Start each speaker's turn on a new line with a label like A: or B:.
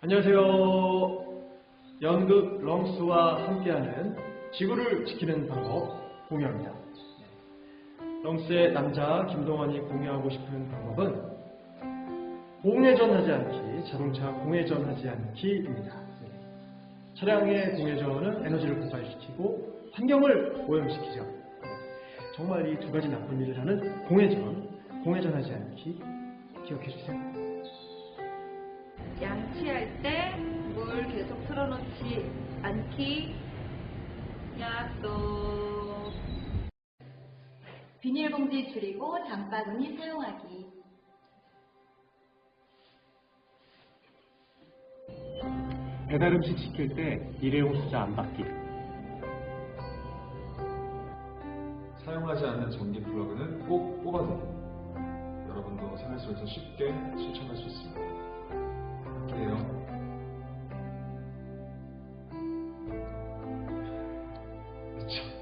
A: 안녕하세요. 연극 렁스와 함께하는 지구를 지키는 방법 공유합니다. 렁스의 남자 김동완이 공유하고 싶은 방법은 공회전하지 않기, 자동차 공회전하지 않기입니다. 네. 차량의 공회전은 에너지를 고갈시키고 환경을 오염시키죠. 네. 정말 이 두 가지 나쁜 일을 하는 공회전, 공회전하지 않기 기억해 주세요.
B: 양치할 때 물 계속 틀어놓지 않기 약속
C: 비닐봉지 줄이고 장바구니 사용하기.
D: 배달 음식 시킬 때 일회용 수저 안 받기.
E: 사용하지 않는 전기 플러그는 꼭 뽑아두기. 여러분도 생활 속에서 쉽게 실천 情。